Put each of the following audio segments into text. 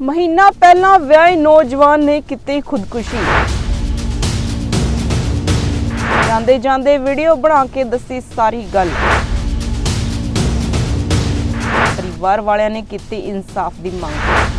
ਮਹੀਨਾ ਪਹਿਲਾਂ ਵਿਆਹੇ ਨੌਜਵਾਨ ਨੇ ਕੀਤੀ ਖੁਦਕੁਸ਼ੀ। ਜਾਂਦੇ ਜਾਂਦੇ ਵੀਡੀਓ ਬਣਾ ਕੇ ਦੱਸੀ ਸਾਰੀ ਗੱਲ। ਪਰਿਵਾਰ ਵਾਲਿਆਂ ਨੇ ਕੀਤੀ ਇਨਸਾਫ ਦੀ ਮੰਗ।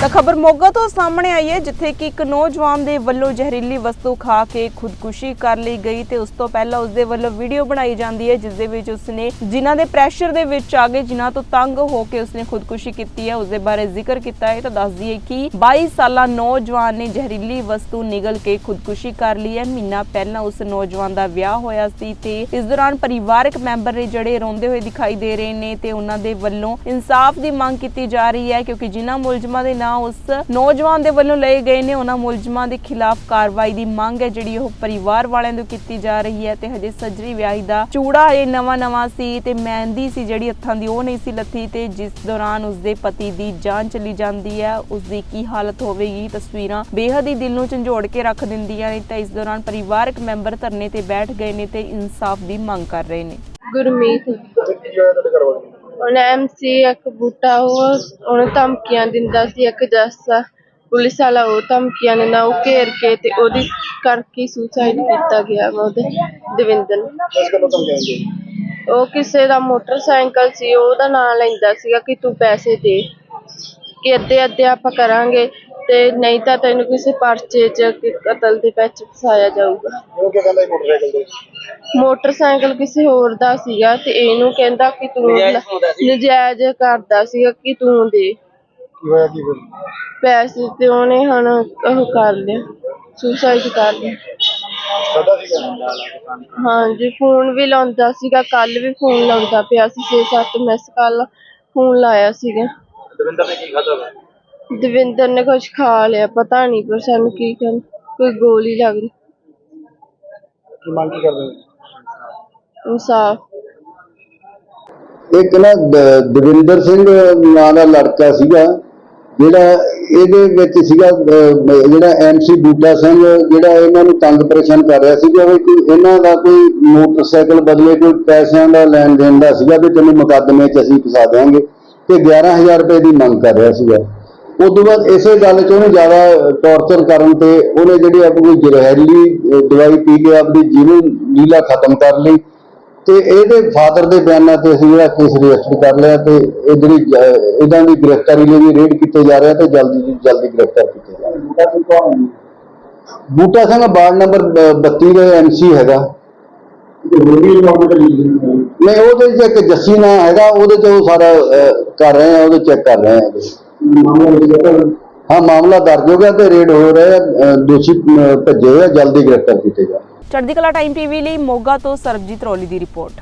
ਤਾਂ ਖਬਰ ਮੋਗਾ ਤੋਂ ਸਾਹਮਣੇ ਆਈ ਹੈ, ਜਿੱਥੇ ਕਿ ਇੱਕ ਨੌਜਵਾਨ ਦੇ ਵੱਲੋਂ ਜ਼ਹਿਰੀਲੀ ਵਸਤੂ ਖਾ ਕੇ ਖੁਦਕੁਸ਼ੀ ਕਰ ਲਈ ਗਈ ਤੇ ਉਸ ਤੋਂ ਪਹਿਲਾਂ ਉਸ ਦੇ ਵੱਲੋਂ ਵੀਡੀਓ ਬਣਾਈ ਜਾਂਦੀ ਹੈ, ਜਿਸ ਦੇ ਵਿੱਚ ਉਸਨੇ ਜਿਨ੍ਹਾਂ ਦੇ ਪ੍ਰੈਸ਼ਰ ਦੇ ਵਿੱਚ ਆ ਗਏ, ਜਿਨ੍ਹਾਂ ਤੋਂ ਤੰਗ ਹੋ ਕੇ ਉਸਨੇ ਖੁਦਕੁਸ਼ੀ ਕੀਤੀ ਹੈ ਉਸ ਦੇ ਬਾਰੇ ਜ਼ਿਕਰ ਕੀਤਾ ਹੈ। ਤਾਂ ਦੱਸ ਦਈਏ ਕਿ 22 ਸਾਲਾ ਨੌਜਵਾਨ ਨੇ ਜ਼ਹਿਰੀਲੀ ਵਸਤੂ ਨਿਗਲ ਕੇ ਖੁਦਕੁਸ਼ੀ ਕਰ ਲਈ ਹੈ। ਮਹੀਨਾ ਪਹਿਲਾਂ ਉਸ ਨੌਜਵਾਨ ਦਾ ਵਿਆਹ ਹੋਇਆ ਸੀ ਤੇ ਇਸ ਦੌਰਾਨ ਪਰਿਵਾਰਕ ਮੈਂਬਰ ਨੇ ਜਿਹੜੇ ਰੋਂਦੇ ਹੋਏ ਦਿਖਾਈ ਦੇ ਰਹੇ ਨੇ ਤੇ ਉਹਨਾਂ ਦੇ ਵੱਲੋਂ ਇਨਸਾਫ ਦੀ ਮੰਗ ਕੀਤੀ ਜਾ ਰਹੀ ਹੈ, ਕਿਉਂਕਿ ਜਿਨ੍ਹਾਂ ਮੁਲਜ਼ਮਾਂ ਦੇ ਨਾਂ ਉਸ ਨੌਜਵਾਨ ਦੇ ਵੱਲੋਂ ਲਏ ਗਏ ਨੇ। ਉਹਨਾਂ ਮੁਲਜ਼ਮਾਂ ਦੇ ਖਿਲਾਫ ਕਾਰਵਾਈ ਦੀ ਮੰਗ ਹੈ ਜਿਹੜੀ ਉਹ ਪਰਿਵਾਰ ਵਾਲਿਆਂ ਤੋਂ ਕੀਤੀ ਜਾ ਰਹੀ ਹੈ ਤੇ ਹਜੇ ਸੱਜਰੀ ਵਿਆਹੀ ਦਾ ਚੂੜਾ ਹਜੇ ਨਵਾਂ ਨਵਾਂ ਸੀ ਤੇ ਮਹਿੰਦੀ ਸੀ ਜਿਹੜੀ ਹੱਥਾਂ ਦੀ ਉਹ ਨਹੀਂ ਸੀ ਲੱਥੀ ਤੇ ਜਿਸ ਦੌਰਾਨ ਉਸ ਦੇ ਪਤੀ ਦੀ ਜਾਨ ਚਲੀ ਜਾਂਦੀ ਹੈ। ਉਸ ਦੀ ਕੀ ਹਾਲਤ ਹੋਵੇਗੀ ਤਸਵੀਰਾਂ ਬੇਹੱਦ ਹੀ ਦਿਲ ਨੂੰ ਝੰਜੋੜ ਕੇ ਰੱਖ ਦਿੰਦੀਆਂ ਨੇ ਤਾਂ ਇਸ ਦੌਰਾਨ ਪਰਿਵਾਰਕ ਮੈਂਬਰ ਧਰਨੇ ਤੇ ਬੈਠ ਗਏ ਨੇ ਤੇ ਇਨਸਾਫ ਦੀ ਮੰਗ ਕਰ ਰਹੇ ਨੇ। ਗੁਰਮੀਤ। ਹੁਣ ਐਮਸੀ ਇੱਕ ਬੂਟਾ ਉਹ ਉਹਨੂੰ ਧਮਕੀਆਂ ਦਿੰਦਾ ਸੀ ਇੱਕ ਜੱਸ। ਪੁਲਿਸ ਵਾਲਾ ਉਹ ਧਮਕੀਆਂ ਦਿੰਦਾ ਉਹ ਘੇਰ ਕੇ ਤੇ ਉਹਦੀ ਕਰਕੇ ਸੁਸਾਈਡ ਕੀਤਾ ਗਿਆ ਵਾ ਉਹਦੇ ਦਵਿੰਦਰ ਨੂੰ। ਉਹ ਕਿਸੇ ਦਾ ਮੋਟਰਸਾਈਕਲ ਸੀ ਉਹਦਾ ਨਾਂ ਲੈਂਦਾ ਸੀਗਾ ਕਿ ਤੂੰ ਪੈਸੇ ਦੇ। ਕਿ ਅੱਧੇ ਅੱਧੇ ਆਪਾਂ ਕਰਾਂਗੇ। ਤੇ ਨਹੀਂ ਤਾਂ ਤੈਨੂੰ ਕਿਸੇ ਪਰਚੇ 'ਚ ਕਿ ਕਤਲ ਦੇ ਵਿੱਚ ਫਸਾਇਆ ਜਾਊਗਾ। ਉਹ ਕੀ ਕਹਿੰਦਾ ਸੀ ਮੋਟਰਸਾਈਕਲ ਕਿਸੇ ਹੋਰ ਦਾ ਸੀਗਾ ਤੇ ਇਹਨੂੰ ਕਹਿੰਦਾ ਕਿ ਤੂੰ ਨਜਾਇਜ਼ ਕਰਦਾ ਸੀਗਾ ਕਿ ਤੂੰ ਦੇ। ਕੀ ਹੋਇਆ ਕੀ ਫਿਰ? ਪੈਸੇ ਤੇ ਉਹਨੇ ਹੁਣ ਉਹ ਕਰ ਲਿਆ ਸੁਸਾਈਡ ਕਰ ਲਿਆ। ਸਾਡਾ ਸੀਗਾ? ਹਾਂਜੀ ਫੋਨ ਵੀ ਲਾਉਂਦਾ ਸੀਗਾ ਕੱਲ ਵੀ ਫੋਨ ਲਾਉਂਦਾ ਪਿਆ ਸੀ 6-7 ਮਿਸ ਕਾਲ ਫੋਨ ਲਾਇਆ ਸੀਗਾ। ਦਵਿੰਦਰ ਨੇ ਕੀ ਖਾਦਾ ਦਵਿੰਦਰ ਨੇ ਕੁਝ ਖਾ ਲਿਆ ਪਤਾ ਨਹੀਂ ਪਰ ਸਾਨੂੰ ਕੀ ਕਹਿੰ ਕੋਈ ਗੋਲੀ ਲੱਗ ਰਹੀ। ਕੀ ਮੰਗ ਕੀ ਕਰਦੇ ਹੋ? ਇਨਸਾਫ। ਇੱਕ ਨਾ ਦ- ਦਵਿੰਦਰ ਸਿੰਘ ਨਾਂ ਦਾ ਲੜਕਾ ਸੀਗਾ ਜਿਹੜਾ ਇਹਦੇ ਵਿੱਚ ਸੀਗਾ ਅਹ, ਜਿਹੜਾ ਐਮਸੀ ਬੂਟਾ ਸਿੰਘ ਜਿਹੜਾ ਇਹਨਾਂ ਨੂੰ ਤੰਗ ਪਰੇਸ਼ਾਨ ਕਰ ਰਿਹਾ ਸੀਗਾ ਉਹ ਕੋਈ ਇਹਨਾਂ ਦਾ ਕੋਈ ਮੋਟਰਸਾਈਕਲ ਬਦਲੇ ਕੋਈ ਪੈਸਿਆਂ ਦਾ ਲੈਣ ਦੇਣ ਦਾ ਸੀਗਾ ਵੀ ਤੈਨੂੰ ਮੁਕੱਦਮੇ 'ਚ ਅਸੀਂ ਫਸਾ ਦਿਆਂਗੇ। ਤੇ 11000 ਰੁਪਏ ਦੀ ਮੰਗ ਕਰ ਰਿਹਾ ਸੀਗਾ। ਤੋਂ ਬਾਅਦ ਇਸੇ ਗੱਲ 'ਚ ਉਹਨੂੰ ਜ਼ਿਆਦਾ ਟੌਰਚਰ ਕਰਨ ਤੇ ਉਹਨੇ ਜਿਹੜੀ ਆਪਣੀ ਜ਼ਹਿਰੀਲੀ ਅਹ, ਦਵਾਈ ਪੀ ਕੇ ਆਪਣੀ ਜੀਵਨ ਲੀਲਾ ਖਤਮ ਕਰ ਲਈ। ਤੇ ਇਹਦੇ ਫਾਦਰ ਦੇ ਬਿਆਨਾਂ ਤੇ ਅਸੀਂ ਜਿਹੜਾ ਕੇਸ ਰਜਿਸਟਰ ਕਰ ਲਿਆ ਤੇ ਇਹ ਜਿਹੜੀ ਇਹਨਾਂ ਦੀ ਗ੍ਰਿਫਤਾਰੀ ਲਈ ਵੀ ਰੇਡ ਕੀਤੇ ਜਾ ਰਿਹਾ ਤੇ ਜਲਦੀ ਤੋਂ ਜਲਦੀ ਗ੍ਰਿਫਤਾਰ ਕੀਤੇ ਜਾ ਰਹੇ ਬੂਟਾ ਸਿੰਘ ਵਾਰਡ ਨੰਬਰ ਬ- 32 ਦਾ ਐਮਸੀ ਹੈਗਾ। ਨਹੀਂ ਉਹਦੇ ਚ ਇੱਕ ਜੱਸੀ ਨਾਂ ਹੈਗਾ ਉਹਦੇ ਚ ਉਹ ਸਾਰਾ ਕਰ ਰਹੇ ਆ ਉਹਦੇ ਚੈੱਕ ਕਰ ਰਹੇ ਆ। ਹਾਂ ਮਾਮਲਾ ਦਰਜ ਹੋ ਗਿਆ ਤੇ ਰੇਡ ਹੋ ਰਿਹਾ ਅਹ, ਦੋਸ਼ੀ ਭੱਜੇ ਹੋਏ ਆ ਜਲਦੀ ਗ੍ਰਿਫਤਾਰ ਕੀਤੇ ਜਾ ਚੜ੍ਹਦੀ ਕਲਾ ਟਾਈਮ ਟੀਵੀ ਲਈ ਮੋਗਾ ਤੋਂ ਸਰਬਜੀਤ ਰੌਲੀ ਦੀ ਰਿਪੋਰਟ।